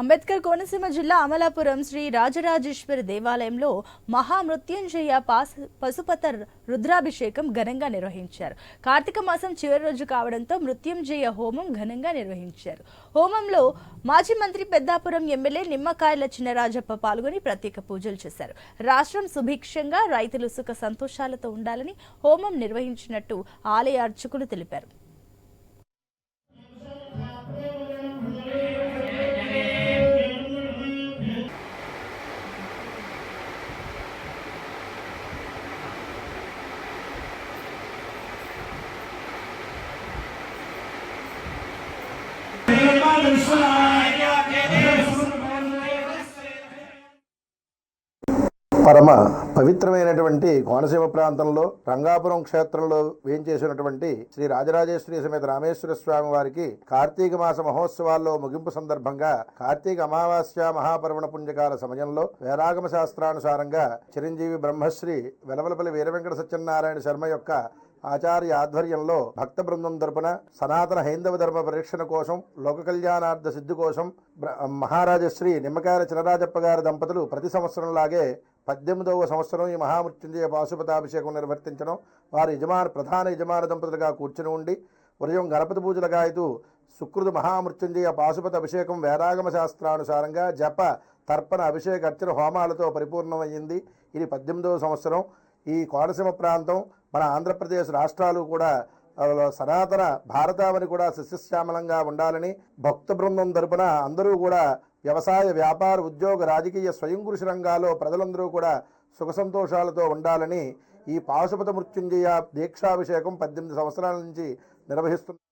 అంబేద్కర్ కోనసీమ జిల్లా అమలాపురం శ్రీ రాజరాజేశ్వరి దేవాలయంలో మహామృత్యుంజయ పాస్ పశుపత రుద్రాభిషేకం ఘనంగా నిర్వహించారు. కార్తీక మాసం చివరి రోజు కావడంతో మృత్యుంజయ హోమం ఘనంగా నిర్వహించారు. హోమంలో మాజీ మంత్రి పెద్దాపురం ఎమ్మెల్యే నిమ్మకాయల చినరాజప్ప పాల్గొని ప్రత్యేక పూజలు చేశారు. రాష్ట్రం సుభిక్షంగా రైతులు సుఖ సంతోషాలతో ఉండాలని హోమం నిర్వహించినట్టు ఆలయ అర్చకులు తెలిపారు. పరమ పవిత్రమైనటువంటి కోనసీమ ప్రాంతంలో రంగాపురం క్షేత్రంలో వేయించేసినటువంటి శ్రీ రాజరాజేశ్వరి సమేత రామేశ్వర స్వామి వారికి కార్తీక మాస మహోత్సవాల్లో ముగింపు సందర్భంగా కార్తీక అమావాస్య మహాపర్వణ పుణ్యకాల సమయంలో వేరాగమ శాస్త్రానుసారంగా చిరంజీవి బ్రహ్మశ్రీ వెలవలపల్లి వీరవెంకట సత్యనారాయణ శర్మ యొక్క ఆచార్య ఆధ్వర్యంలో భక్త బృందం తరపున సనాతన హైందవ ధర్మ పరీక్షణ కోసం లోక కళ్యాణార్థ సిద్ధి కోసం బ్ర- మహారాజశ్రీ నిమ్మకాయల చినరాజప్ప గారి దంపతులు ప్రతి సంవత్సరంలాగే పద్దెనిమిదవ సంవత్సరం ఈ మహామృత్యుంజయ పాశుపతాభిషేకం నిర్వర్తించడం వారి యజమాను ప్రధాన యజమాన దంపతులుగా కూర్చుని ఉండి ఉదయం గణపతి పూజల గాయతూ సుకృత మహామృత్యుంజయ పాశుపత అభిషేకం వేదాగమ శాస్త్రానుసారంగా జప తర్పణ అభిషేక అర్చన హోమాలతో పరిపూర్ణమయ్యింది. ఇది పద్దెనిమిదవ సంవత్సరం. ఈ కోనసీమ ప్రాంతం మన ఆంధ్రప్రదేశ్ రాష్ట్రాలు కూడా సనాతన భారతావని కూడా సస్యశ్యామలంగా ఉండాలని భక్త బృందం తరపున అందరూ కూడా వ్యవసాయ వ్యాపార ఉద్యోగ రాజకీయ స్వయం కృషి రంగాల్లో ప్రజలందరూ కూడా సుఖ సంతోషాలతో ఉండాలని ఈ పాశుపత మృత్యుంజయ దీక్షాభిషేకం పద్దెనిమిది సంవత్సరాల నుంచి నిర్వహిస్తున్నారు.